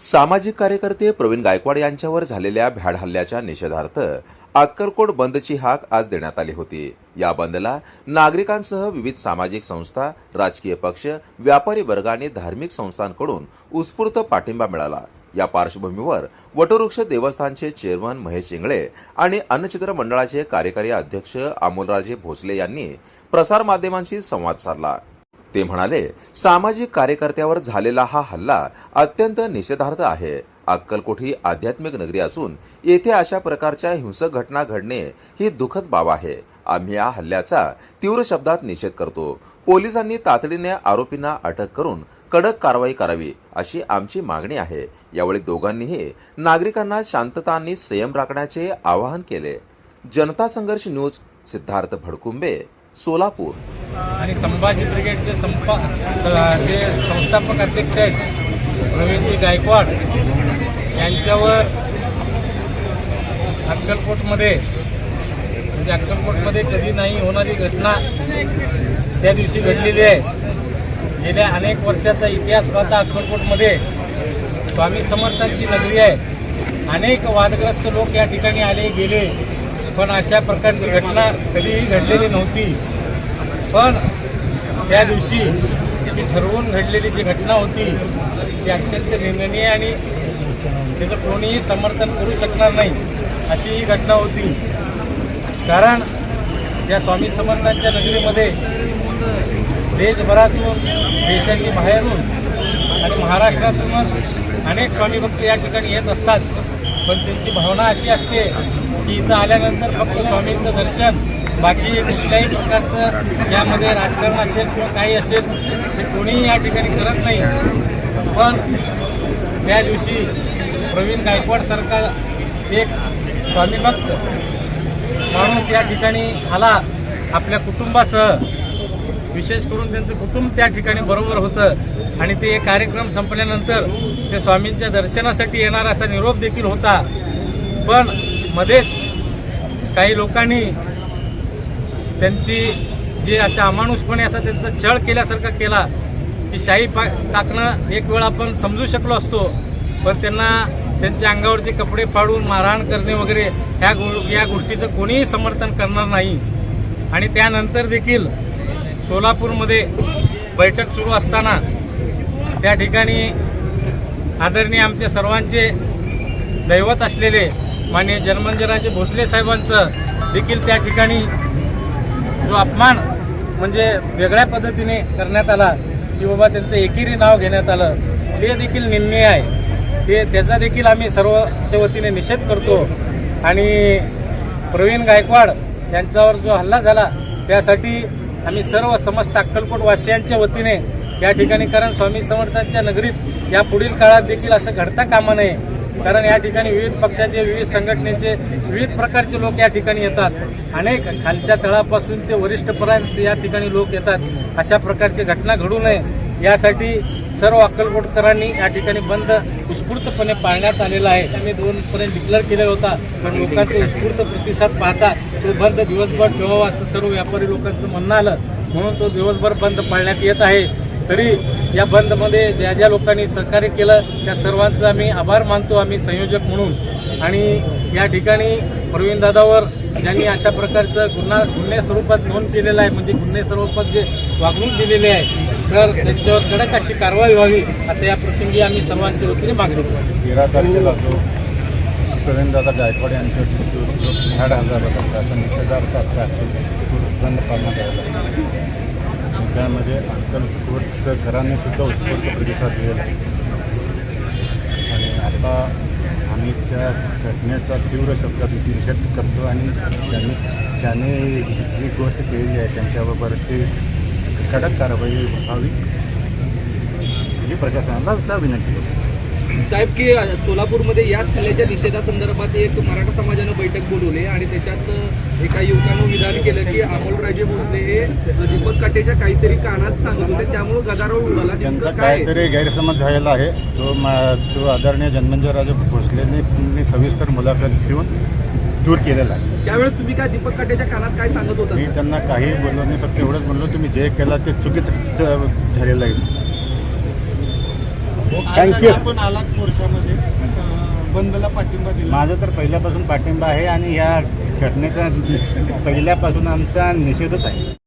सामाजिक कार्यकर्ते प्रवीण गायकवाड यांच्यावर झालेल्या भ्याड हल्ल्याच्या निषेधार्थ अक्कलकोट बंदची हाक आज देण्यात आली होती. या बंदला नागरिकांसह विविध सामाजिक संस्था राजकीय पक्ष व्यापारी वर्ग आणि धार्मिक संस्थांकडून उत्स्फूर्त पाठिंबा मिळाला. या पार्श्वभूमीवर वटवृक्ष देवस्थानचे चेअरमन महेश इंगळे आणि अन्नचित्र मंडळाचे कार्यकारी अध्यक्ष अमोलराजे भोसले यांनी प्रसारमाध्यमांशी संवाद साधला. ते म्हणाले सामाजिक कार्यकर्त्यावर झालेला हा हल्ला अत्यंत निषेधार्थ आहे. अक्कलकोट ही आध्यात्मिक नगरी असून येथे अशा प्रकारच्या हिंसक घटना घडणे ही दुःखद बाब आहे. आम्ही या हल्ल्याचा तीव्र शब्दात निषेध करतो. पोलिसांनी तातडीने आरोपींना अटक करून कडक कारवाई करावी अशी आमची मागणी आहे. यावेळी दोघांनीही नागरिकांना शांतता आणि संयम राखण्याचे आवाहन केले. जनता संघर्ष न्यूज सिद्धार्थ भडकुंबे सोलापूर. आणि संभाजी ब्रिगेडचे संपा जे संस्थापक अध्यक्ष आहेत रवींद्र गायकवाड यांच्यावर अक्कलकोटमध्ये म्हणजे अक्कलकोटमध्ये कधी नाही होणारी घटना त्या दिवशी घडलेली आहे. गेल्या अनेक वर्षाचा इतिहास पाहता अक्कलकोटमध्ये स्वामी समर्थांची नगरी आहे. अनेक वादग्रस्त लोक या ठिकाणी आले गेले. पण अशा प्रकारची घटना कधीही घडलेली नव्हती. पण त्या दिवशी ती ठरवून घडलेली जी घटना होती ती अत्यंत निंदनीय आणि त्याचं कोणीही समर्थन करू शकणार नाही अशी ही घटना होती. कारण या स्वामी समर्थांच्या नगरीमध्ये देशभरातून देशाची बाहेरून आणि महाराष्ट्रातूनच अनेक स्वामी भक्त या ठिकाणी येत असतात. पण त्यांची भावना अशी असते की इथं आल्यानंतर फक्त स्वामींचं दर्शन बाकी कुठल्याही प्रकारचं यामध्ये राजकारण असेल किंवा काही असेल ते कोणीही या ठिकाणी करत नाही. पण त्या दिवशी प्रवीण गायकवाड सरकार एक स्वामीभक्त माणूस या ठिकाणी आला आपल्या कुटुंबासह. विशेष करून त्यांचं कुटुंब त्या ठिकाणी बरोबर होतं आणि ते कार्यक्रम संपल्यानंतर ते स्वामींच्या दर्शनासाठी येणार असा निरोप देखील होता. पण मध्येच काही लोकांनी त्यांची जे अशा अमानुषपणे असा त्यांचा छळ केल्यासारखा केला की शाही पा टाकणं एक वेळ आपण समजू शकलो असतो पण त्यांना त्यांच्या अंगावरचे कपडे फाडून मारहाण करणे वगैरे ह्या गो या गोष्टीचं कोणीही समर्थन करणार नाही. आणि त्यानंतर देखील सोलापूरमध्ये बैठक सुरू असताना त्या ठिकाणी आदरणीय आमच्या सर्वांचे दैवत असलेले माननीय जन्मंदिराचे भोसले साहेबांचं देखील त्या ठिकाणी जो अपमान म्हणजे वेगळ्या पद्धतीने करण्यात आला की बाबा त्यांचं एकेरी नाव घेण्यात आलं ते देखील निंदनीय आहे. ते त्याचा देखील आम्ही सर्वच्या वतीने निषेध करतो. आणि प्रवीण गायकवाड यांच्यावर जो हल्ला झाला त्यासाठी आम्ही सर्व समस्त अक्कलकोट वासियांच्या वतीने या ठिकाणी कारण स्वामी समर्थांच्या नगरीत या पुढील काळात देखील असं घडता कामा नये कारण या ठिकाणी विविध पक्षाचे विविध संघटनेचे विविध प्रकारचे लोक या ठिकाणी येतात. अनेक खालच्या तळापासून ते वरिष्ठपर्यंत या ठिकाणी लोक येतात. अशा प्रकारची घटना घडू नये. यासाठी सर्व अक्कलकोटकरांनी या ठिकाणी बंद उत्स्फूर्तपणे पाळण्यात आलेला आहे. आम्ही दोनपर्यंत डिक्लेअर केलेला होता पण लोकांचा उत्स्फूर्त प्रतिसाद पाहता तो बंद दिवसभर ठेवावा असं सर्व व्यापारी लोकांचं म्हणणं आलं. म्हणून तो दिवसभर बंद पाळण्यात येत आहे. तरी या बंदमध्ये ज्या ज्या लोकांनी सहकार्य केलं त्या सर्वांचं आम्ही आभार मानतो आम्ही संयोजक म्हणून. आणि या ठिकाणी प्रवीण दादावर ज्यांनी अशा प्रकारचं गुन्हा गुन्हे स्वरूपात नोंद केलेला आहे म्हणजे गुन्हे स्वरूपात जे वागणूक दिलेले आहे तर त्यांच्यावर कडक अशी कारवाई व्हावी असं या प्रसंगी आम्ही सर्वांच्या वतीने मागणी करतो. तेरा तारखेला जो प्रवीणदादा गायकवाड यांच्या मृत्यू जो हल्ला त्याचा निषेधार्थ बंद पाडण्यात आला आहे. त्यामध्ये उत्स्फूर्त सुद्धा उत्स्फूर्त प्रतिसाद दिलेला आहे आणि आता आम्ही त्या घटनेचा तीव्र शब्दात निषेध करतो आणि त्यांनी त्याने जी गोष्ट केलेली आहे त्यांच्याबरोबरची कडक कारवाई व्हावी ही प्रशासनाला त्या विनंती करतो साहेब की सोलापूरमध्ये याच हल्ल्याच्या निषेधासंदर्भात एक मराठा समाजानं बैठक बोलवली आणि त्याच्यात एका युवकानं विधान केलं की अमोलराजे भोसले हे दीपक काटेच्या काहीतरी कानात सांगत होते. त्यामुळे गदारोळ उडाला. त्यांचा काहीतरी गैरसमज झालेला आहे. तो तो आदरणीय जन्मंजयराजे भोसलेंनी सविस्तर मुलाखत घेऊन दूर केलेला आहे. त्यावेळेस तुम्ही काय दीपक काटेच्या कानात काय सांगत होता? मी त्यांना काही बोललो नाही फक्त एवढंच बोललो तुम्ही जे केला ते चुकीचं झालेलं आहे. थँक्यू आपण आलात मोर्चामध्ये. बंदला पाठिंबा दिला. माझं तर पहिल्यापासून पाठिंबा आहे आणि या घटनेचा पहिल्यापासून आमचा निषेधच आहे.